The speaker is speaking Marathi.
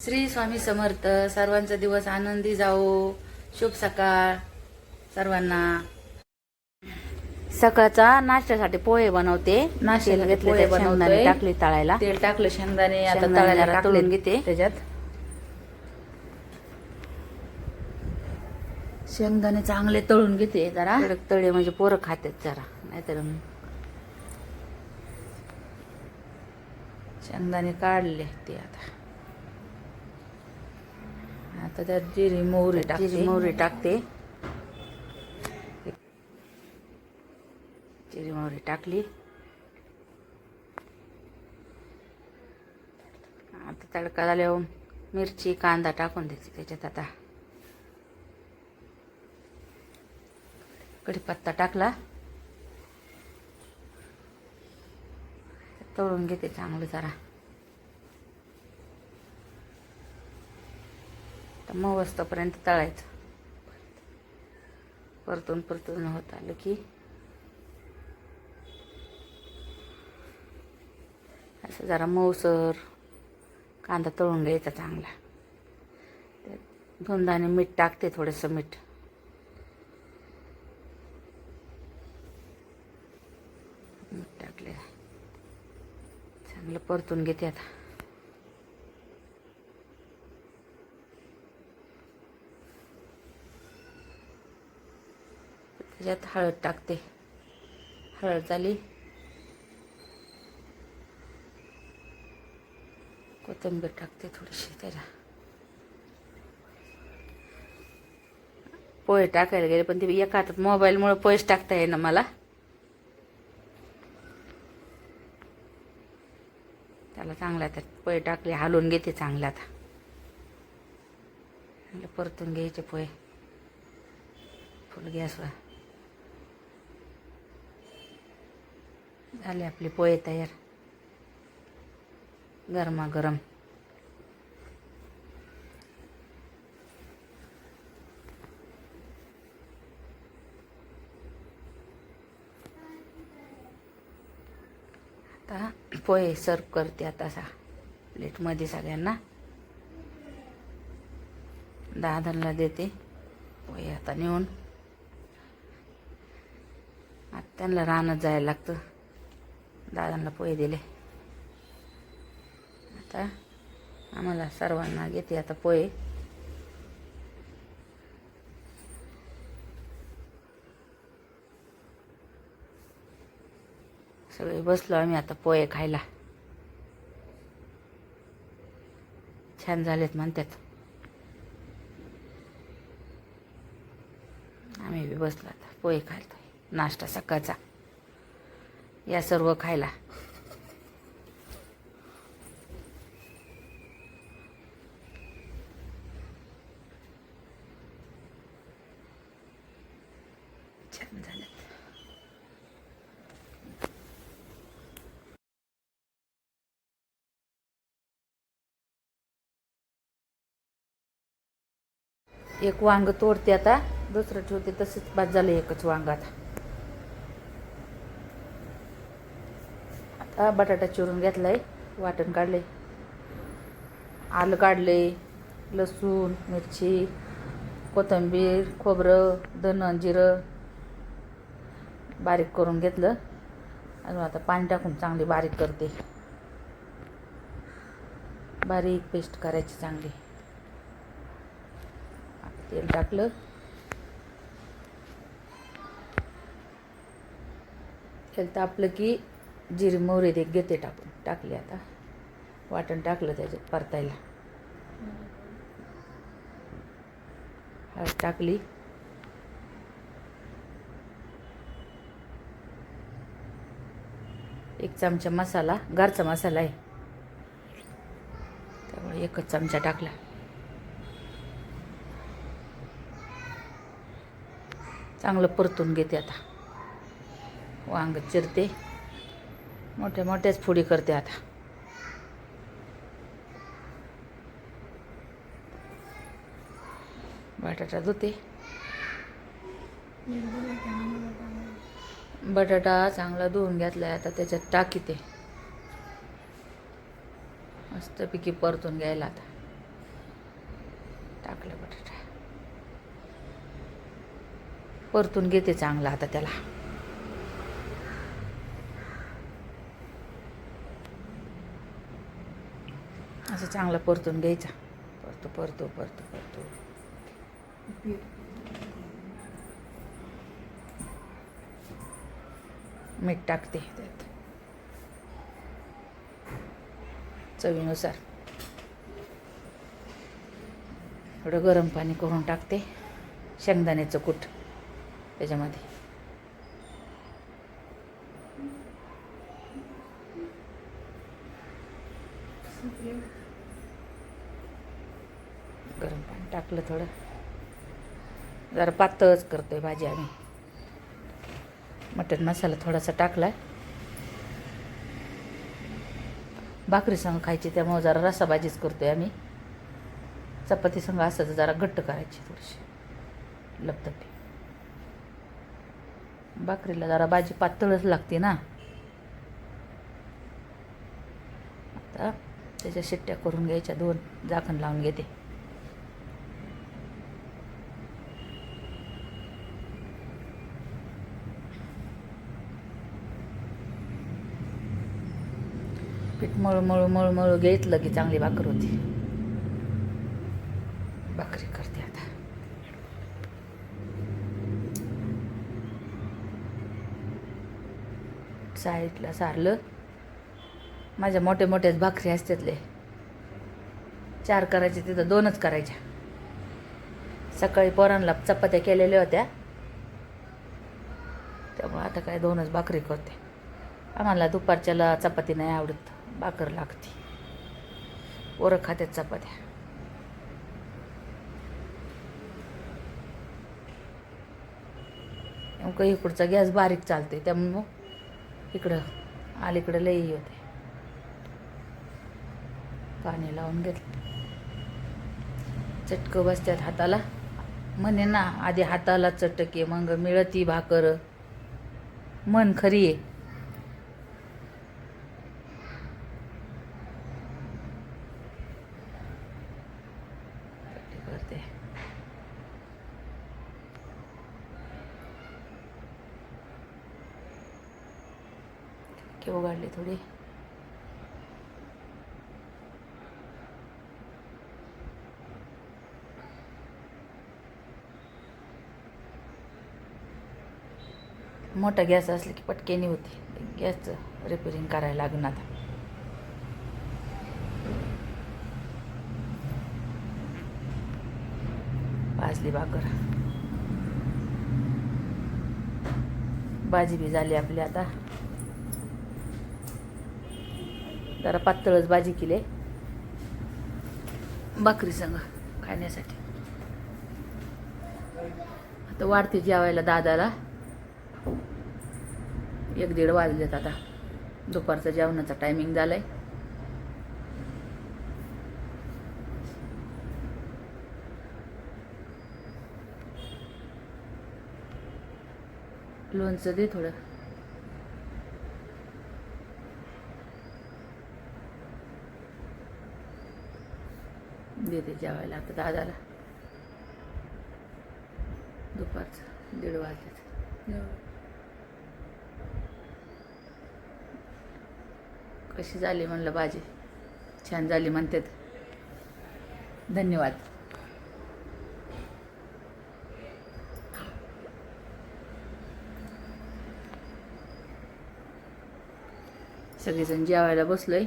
श्री स्वामी समर्थ सर्वांचा दिवस आनंदी जाओ शुभ सकाळ सर्वांना. सकाळचा नाश्त्यासाठी पोहे बनवते. नाश्त्यासाठी तेल घेतले पोहे बनवतोय. टाकले तळायला. तेल टाकलं शेंगदाणे आता तळायला तळून घेते. त्याच्यात. शेंगदाणे चांगले तळून घेते जरा. तळे म्हणजे पोरं खातात जरा नाहीतर शेंगदाणे काढले ते आता. आता त्यात जिरी मोहरी टाकते. जिरी मोहरी टाकते. जिरी मोहरी टाकली. आता तडका झाल्यावर मिरची कांदा टाकून द्यायची त्याच्यात आता. कढीपत्ता टाकला. तळून घेते चांगलं जरा. तर मऊ वाजतापर्यंत तळायचं. परतून परतून होत आलं की. असं जरा मऊसर कांदा तळून घ्यायचा चांगला. त्यात दोन दाणे मीठ टाकते थोडंसं मीठ. मीठ टाकले चांगलं परतून घेते आता. त्याच्यात हळद टाकते. हळद झाली. कोथिंबीर टाकते थोडीशी त्याला. पोहे टाकायला गेले पण ते एका हातात मोबाईलमुळे पोहेच टाकता येईना मला. त्याला चांगला त्यात पोहे टाकले हलवून घेते चांगला आता. म्हणजे परतून घ्यायचे पोहे. फुल गॅसवर. झाले आपले पोहे तयार. गरमागरम. आता पोहे सर्व करते आता सा. प्लेटमध्ये सगळ्यांना. दादांना देते. पोहे आता नेऊन. आता त्यांना रानात जायला लागतं. दादांना पोहे दिले. आता आम्हाला सर्वांना घेते आता पोहे. सगळे बसलो आम्ही आता पोहे खायला. छान झालेत म्हणतात. आम्ही बी बसलो आता पोहे खायला. नाश्ता सकाळचा. या सर्व खायला. छान झालं. एक वांग तोडते आता दुसरं ठेवते तसंच बाद झालं एकच वांग आता आता बटाटा चिरून घेतलाय वाटण काढले आलं काढले लसूण मिरची कोथिंबीर खोबरं धन जिरं बारीक करून घेतलं. आणि आता पाणी टाकून चांगली बारीक करते. बारीक पेस्ट करायची चांगली. तेल टाकलं. तेल तापलं की जिरे मोहरी दे घेते टाकून. टाकली आता. वाटण टाकलं त्याच्यात परतायला. हळद टाकली. एक चमचा मसाला घरचा मसाला आहे. त्यामुळे एकच चमचा टाकला. चांगलं परतून घेते आता. वांग चिरते. मोठ्या मोठ्याच फुडी करते आता. बटाटा धुते. बटाटा चांगला धुवून घेतलाय आता त्याच्यात टाकीते. मस्तपैकी परतून घ्यायला आता. टाकलं बटाटा. परतून घेते चांगलं आता त्याला. असं चांगलं परतून घ्यायचा. परतो परतो परतो परतो. मीठ टाकते. त्यात चवीनुसार. थोडं गरम पाणी करून टाकते. शेंगदाण्याचं कूट त्याच्यामध्ये. गरम पाणी टाकलं थोडं. जरा पातळच करतो आहे भाजी आम्ही. मटन मसाला थोडासा टाकला भाकरी संग खायची त्यामुळे जरा रसा भाजीच करतो आहे आम्ही चपातीसंग असं तर जरा घट्ट करायची थोडीशी. लपतपी. भाकरीला जरा भाजी पातळच लागते ना. आता त्याच्या शिट्ट्या करून घ्यायच्या दोन झाकण लावून घेते. पीठ मळू मळू मळू मळू घेतलं की चांगली भाकर होती. भाकरी करते आता. साईडला सारलं. माझ्या मोठे मोठ्याच भाकरी असतातले चार करायचे तिथं दोनच करायच्या. सकाळी पोरांना चपात्या केलेल्या होत्या. त्यामुळे आता काय दोनच भाकरी करते. आम्हाला दुपारच्याला चपाती नाही आवडत. भाकर लागते. पोरं खात्यात चपात्या. नेमकं इकडचा गॅस बारीक चालते त्यामुळं इकडं अलीकडं लई होते पाणी लावून घेतलं. चटकं बसतात हाताला. म्हणे ना आधी हाताला चटके मग मिळती भाकर. मन खरी आहे करते केव्हा उघडले थोडी. मोठा गॅस असला की पटकेनी होती. गॅसचं रिपेरिंग करायला लागणार आता. भाजली भाकर. भाजी बी झाली आपली आता. जरा पातळच भाजी केली भाकरी संग खाण्यासाठी. आता वाढते जेवायला दादाला. एक दीड वाजलेत आता. दुपारचा जेवणाचा टायमिंग झालाय. लोणचं दे थोडं. देते जेवायला आता दादाला. दुपारचं दीड वाजलेत कशी झाली म्हणलं भाजी? छान झाली म्हणतात. धन्यवाद. सगळेजण जेवायला बसलोय.